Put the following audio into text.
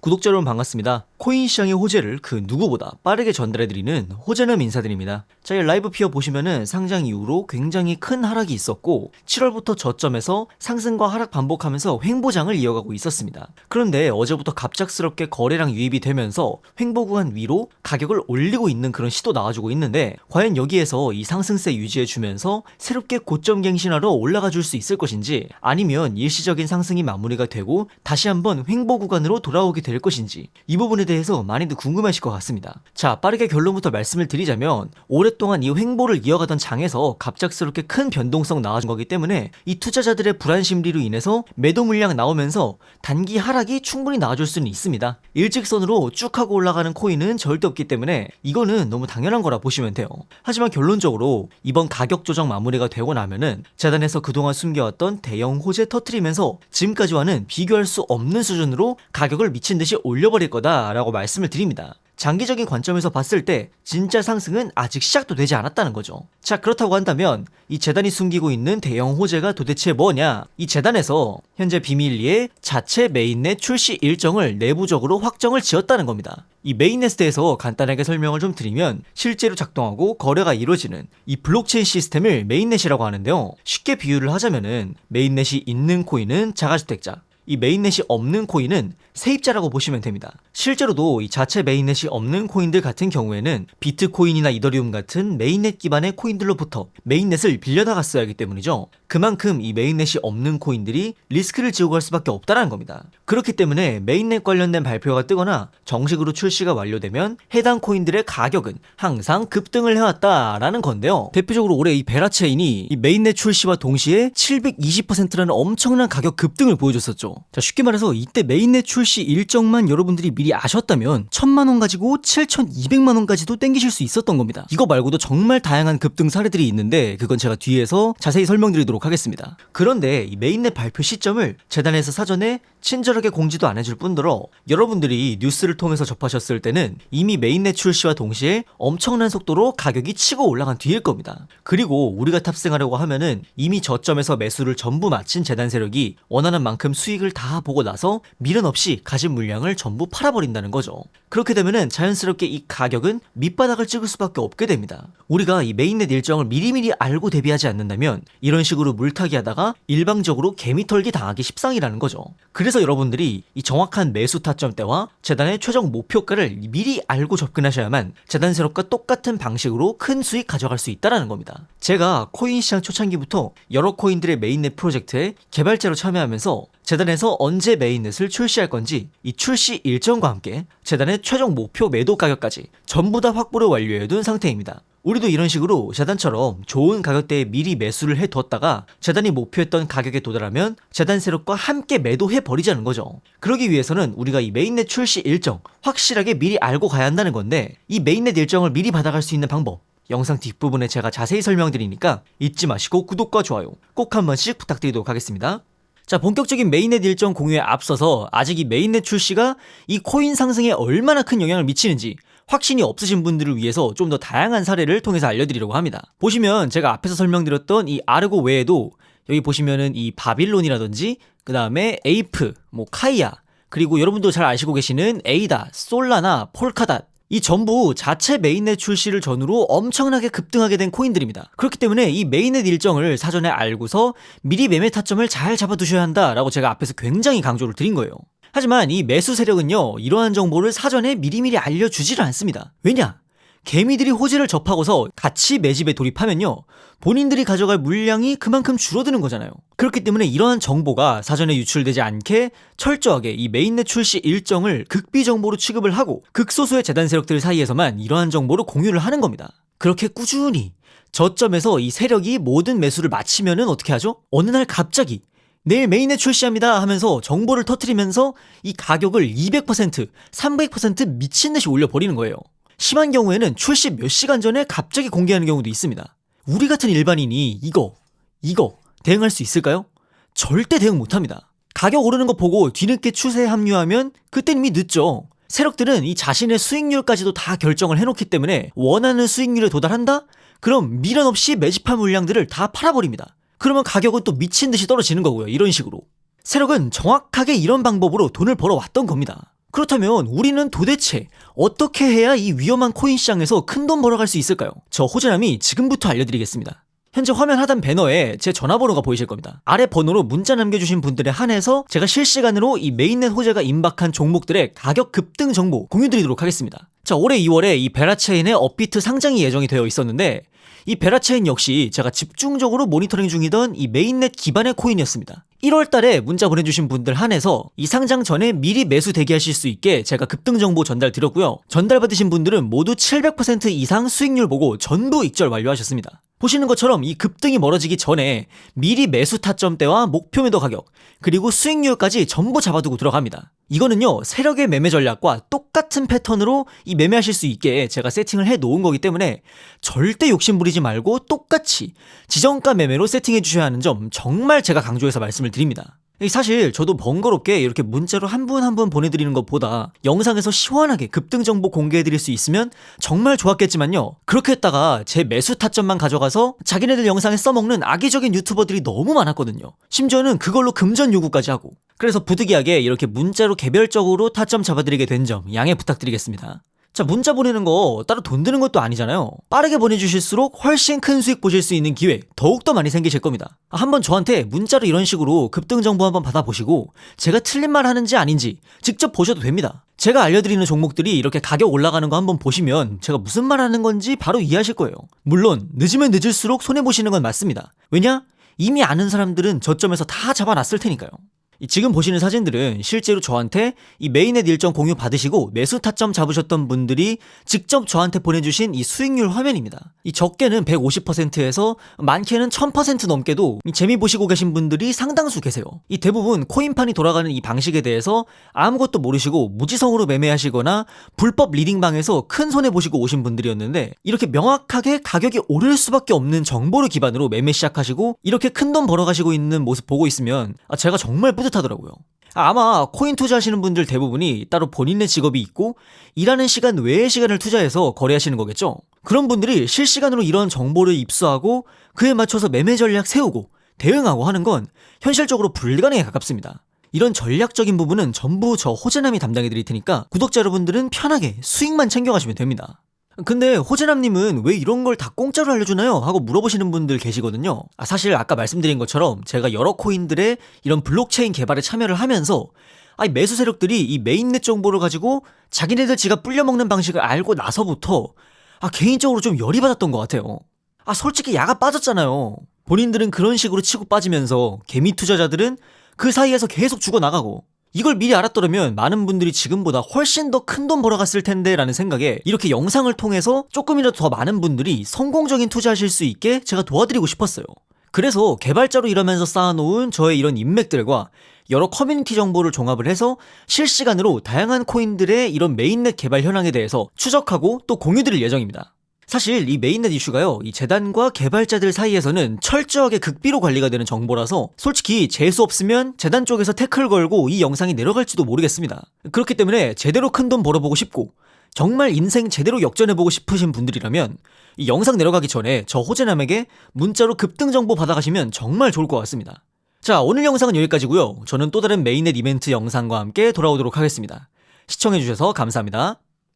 구독자 여러분 반갑습니다. 코인 시장의 호재를 그 누구보다 빠르게 전달해드리는 호재남 인사드립니다. 자, 이 라이브 피어 보시면은 상장 이후로 굉장히 큰 하락이 있었고 7월부터 저점에서 상승과 하락 반복하면서 횡보장을 이어가고 있었습니다. 그런데 어제부터 갑작스럽게 거래량 유입이 되면서 횡보 구간 위로 가격을 올리고 있는 그런 시도 나와주고 있는데 과연 여기에서 이 상승세 유지해주면서 새롭게 고점 갱신하러 올라가 줄 수 있을 것인지 아니면 일시적인 상승이 마무리가 되고 다시 한번 횡보 구간으로 돌아오게 될 것인지 이 부분에 대해서 많이들 궁금하실 것 같습니다. 자, 빠르게 결론부터 말씀을 드리자면 오랫동안 이 횡보를 이어가던 장에서 갑작스럽게 큰 변동성 나와준 거기 때문에 이 투자자들의 불안 심리로 인해서 매도 물량 나오면서 단기 하락이 충분히 나와줄 수는 있습니다. 일직선으로 쭉 하고 올라가는 코인은 절대 없기 때문에 이거는 너무 당연한 거라 보시면 돼요. 하지만 결론적으로 이번 가격 조정 마무리가 되고 나면은 재단에서 그동안 숨겨왔던 대형 호재 터트리면서 지금까지와는 비교할 수 없는 수준으로 가격을 미친 듯이 올려버릴 거다라고 말씀을 드립니다. 장기적인 관점에서 봤을 때 진짜 상승은 아직 시작도 되지 않았다는 거죠. 자, 그렇다고 한다면 이 재단이 숨기고 있는 대형 호재가 도대체 뭐냐? 이 재단에서 현재 비밀리에 자체 메인넷 출시 일정을 내부적으로 확정을 지었다는 겁니다. 이 메인넷에 대해서 간단하게 설명을 좀 드리면 실제로 작동하고 거래가 이루어지는 이 블록체인 시스템을 메인넷이라고 하는데요. 쉽게 비유를 하자면은 메인넷이 있는 코인은 자가주택자, 이 메인넷이 없는 코인은 세입자라고 보시면 됩니다. 실제로도 이 자체 메인넷이 없는 코인들 같은 경우에는 비트코인이나 이더리움 같은 메인넷 기반의 코인들로부터 메인넷을 빌려다갔어야 하기 때문이죠. 그만큼 이 메인넷이 없는 코인들이 리스크를 지고 갈 수밖에 없다는 겁니다. 그렇기 때문에 메인넷 관련된 발표가 뜨거나 정식으로 출시가 완료되면 해당 코인들의 가격은 항상 급등을 해왔다라는 건데요. 대표적으로 올해 이 베라체인이 이 메인넷 출시와 동시에 720%라는 엄청난 가격 급등을 보여줬었죠. 자, 쉽게 말해서 이때 메인넷 출시 일정만 여러분들이 미리 아셨다면 1000만 원 가지고 7200만 원까지도 땡기실 수 있었던 겁니다. 이거 말고도 정말 다양한 급등 사례들이 있는데 그건 제가 뒤에서 자세히 설명드리도록 하겠습니다. 그런데 이 메인넷 발표 시점을 재단에서 사전에 친절하게 공지도 안 해줄 뿐더러 여러분들이 뉴스를 통해서 접하셨을 때는 이미 메인넷 출시와 동시에 엄청난 속도로 가격이 치고 올라간 뒤일 겁니다. 그리고 우리가 탑승하려고 하면은 이미 저점에서 매수를 전부 마친 재단 세력이 원하는 만큼 수익을 다 보고 나서 미련 없이 가진 물량을 전부 팔아버린다는 거죠. 그렇게 되면은 자연스럽게 이 가격은 밑바닥을 찍을 수밖에 없게 됩니다. 우리가 이 메인넷 일정을 미리미리 알고 대비하지 않는다면 이런 식으로 물타기 하다가 일방적으로 개미털기 당하기 십상이라는 거죠. 그래서 여러분들이 이 정확한 매수 타점대와 재단의 최종 목표가를 미리 알고 접근하셔야만 재단 세력과 똑같은 방식으로 큰 수익 가져갈 수 있다라는 겁니다. 제가 코인 시장 초창기부터 여러 코인들의 메인넷 프로젝트에 개발자로 참여하면서 재단에서 언제 메인넷을 출시할 건지 이 출시 일정과 함께 재단의 최종 목표 매도 가격까지 전부 다 확보를 완료해둔 상태입니다. 우리도 이런 식으로 재단처럼 좋은 가격대에 미리 매수를 해두었다가 재단이 목표했던 가격에 도달하면 재단 세력과 함께 매도해 버리자는 거죠. 그러기 위해서는 우리가 이 메인넷 출시 일정 확실하게 미리 알고 가야 한다는 건데 이 메인넷 일정을 미리 받아갈 수 있는 방법 영상 뒷부분에 제가 자세히 설명드리니까 잊지 마시고 구독과 좋아요 꼭 한 번씩 부탁드리도록 하겠습니다. 자, 본격적인 메인넷 일정 공유에 앞서서 아직 이 메인넷 출시가 이 코인 상승에 얼마나 큰 영향을 미치는지 확신이 없으신 분들을 위해서 좀 더 다양한 사례를 통해서 알려드리려고 합니다. 보시면 제가 앞에서 설명드렸던 이 아르고 외에도 여기 보시면은 이 바빌론이라든지 그 다음에 에이프, 뭐 카이아 그리고 여러분도 잘 아시고 계시는 에이다, 솔라나, 폴카닷 이 전부 자체 메인넷 출시를 전후로 엄청나게 급등하게 된 코인들입니다. 그렇기 때문에 이 메인넷 일정을 사전에 알고서 미리 매매 타점을 잘 잡아두셔야 한다라고 제가 앞에서 굉장히 강조를 드린 거예요. 하지만 이 매수 세력은요, 이러한 정보를 사전에 미리미리 알려주지를 않습니다. 왜냐? 개미들이 호재를 접하고서 같이 매집에 돌입하면요, 본인들이 가져갈 물량이 그만큼 줄어드는 거잖아요. 그렇기 때문에 이러한 정보가 사전에 유출되지 않게 철저하게 이 메인넷 출시 일정을 극비 정보로 취급을 하고 극소수의 재단 세력들 사이에서만 이러한 정보를 공유를 하는 겁니다. 그렇게 꾸준히 저점에서 이 세력이 모든 매수를 마치면은 어떻게 하죠? 어느 날 갑자기 내일 메인넷 출시합니다 하면서 정보를 터트리면서 이 가격을 200%, 300% 미친 듯이 올려버리는 거예요. 심한 경우에는 출시 몇 시간 전에 갑자기 공개하는 경우도 있습니다. 우리 같은 일반인이 이거, 이거 대응할 수 있을까요? 절대 대응 못 합니다. 가격 오르는 거 보고 뒤늦게 추세에 합류하면 그땐 이미 늦죠. 세력들은 이 자신의 수익률까지도 다 결정을 해놓기 때문에 원하는 수익률에 도달한다? 그럼 미련 없이 매집한 물량들을 다 팔아버립니다. 그러면 가격은 또 미친 듯이 떨어지는 거고요. 이런 식으로. 세력은 정확하게 이런 방법으로 돈을 벌어왔던 겁니다. 그렇다면 우리는 도대체 어떻게 해야 이 위험한 코인 시장에서 큰 돈 벌어갈 수 있을까요? 저 호재남이 지금부터 알려드리겠습니다. 현재 화면 하단 배너에 제 전화번호가 보이실 겁니다. 아래 번호로 문자 남겨주신 분들에 한해서 제가 실시간으로 이 메인넷 호재가 임박한 종목들의 가격 급등 정보 공유 드리도록 하겠습니다. 자, 올해 2월에 이 베라체인의 업비트 상장이 예정이 되어 있었는데 이 베라체인 역시 제가 집중적으로 모니터링 중이던 이 메인넷 기반의 코인이었습니다. 1월 달에 문자 보내주신 분들 한해서 이 상장 전에 미리 매수 대기하실 수 있게 제가 급등 정보 전달 드렸고요. 전달받으신 분들은 모두 700% 이상 수익률 보고 전부 익절 완료하셨습니다. 보시는 것처럼 이 급등이 멀어지기 전에 미리 매수 타점대와 목표 매도 가격, 그리고 수익률까지 전부 잡아두고 들어갑니다. 이거는요, 세력의 매매 전략과 똑같은 패턴으로 이 매매하실 수 있게 제가 세팅을 해 놓은 거기 때문에 절대 욕심 부리지 말고 똑같이 지정가 매매로 세팅해 주셔야 하는 점 정말 제가 강조해서 말씀을 드립니다. 이 사실 저도 번거롭게 이렇게 문자로 한 분 한 분 보내드리는 것보다 영상에서 시원하게 급등 정보 공개해드릴 수 있으면 정말 좋았겠지만요. 그렇게 했다가 제 매수 타점만 가져가서 자기네들 영상에 써먹는 악의적인 유튜버들이 너무 많았거든요. 심지어는 그걸로 금전 요구까지 하고. 그래서 부득이하게 이렇게 문자로 개별적으로 타점 잡아드리게 된 점 양해 부탁드리겠습니다. 자, 문자 보내는 거 따로 돈 드는 것도 아니잖아요. 빠르게 보내주실수록 훨씬 큰 수익 보실 수 있는 기회 더욱더 많이 생기실 겁니다. 아, 한번 저한테 문자로 이런 식으로 급등 정보 한번 받아보시고 제가 틀린 말 하는지 아닌지 직접 보셔도 됩니다. 제가 알려드리는 종목들이 이렇게 가격 올라가는 거 한번 보시면 제가 무슨 말 하는 건지 바로 이해하실 거예요. 물론 늦으면 늦을수록 손해보시는 건 맞습니다. 왜냐? 이미 아는 사람들은 저점에서 다 잡아놨을 테니까요. 이 지금 보시는 사진들은 실제로 저한테 이 메인넷 일정 공유 받으시고 매수 타점 잡으셨던 분들이 직접 저한테 보내주신 이 수익률 화면입니다. 이 적게는 150%에서 많게는 1000% 넘게도 이 재미 보시고 계신 분들이 상당수 계세요. 이 대부분 코인판이 돌아가는 이 방식에 대해서 아무것도 모르시고 무지성으로 매매하시거나 불법 리딩방에서 큰 손해 보시고 오신 분들이었는데 이렇게 명확하게 가격이 오를 수밖에 없는 정보를 기반으로 매매 시작하시고 이렇게 큰 돈 벌어가시고 있는 모습 보고 있으면 아, 제가 정말 뿌듯 하더라고요. 아마 코인 투자하시는 분들 대부분이 따로 본인의 직업이 있고 일하는 시간 외의 시간을 투자해서 거래하시는 거겠죠. 그런 분들이 실시간으로 이런 정보를 입수하고 그에 맞춰서 매매 전략 세우고 대응하고 하는 건 현실적으로 불가능에 가깝습니다. 이런 전략적인 부분은 전부 저 호재남이 담당해 드릴 테니까 구독자 여러분들은 편하게 수익만 챙겨가시면 됩니다. 근데 호재남님은 왜 이런 걸 다 공짜로 알려주나요? 하고 물어보시는 분들 계시거든요. 아, 사실 아까 말씀드린 것처럼 제가 여러 코인들의 이런 블록체인 개발에 참여를 하면서 아니 매수 세력들이 이 메인넷 정보를 가지고 자기네들 지가 불려먹는 방식을 알고 나서부터 아 개인적으로 좀 열이 받았던 것 같아요. 아 솔직히 야가 빠졌잖아요. 본인들은 그런 식으로 치고 빠지면서 개미 투자자들은 그 사이에서 계속 죽어나가고 이걸 미리 알았더라면 많은 분들이 지금보다 훨씬 더 큰 돈 벌어갔을 텐데 라는 생각에 이렇게 영상을 통해서 조금이라도 더 많은 분들이 성공적인 투자하실 수 있게 제가 도와드리고 싶었어요. 그래서 개발자로 일하면서 쌓아놓은 저의 이런 인맥들과 여러 커뮤니티 정보를 종합을 해서 실시간으로 다양한 코인들의 이런 메인넷 개발 현황에 대해서 추적하고 또 공유 드릴 예정입니다. 사실 이 메인넷 이슈가요, 이 재단과 개발자들 사이에서는 철저하게 극비로 관리가 되는 정보라서 솔직히 재수 없으면 재단 쪽에서 태클 걸고 이 영상이 내려갈지도 모르겠습니다. 그렇기 때문에 제대로 큰 돈 벌어보고 싶고 정말 인생 제대로 역전해보고 싶으신 분들이라면 이 영상 내려가기 전에 저 호재남에게 문자로 급등 정보 받아가시면 정말 좋을 것 같습니다. 자, 오늘 영상은 여기까지고요. 저는 또 다른 메인넷 이벤트 영상과 함께 돌아오도록 하겠습니다. 시청해주셔서 감사합니다.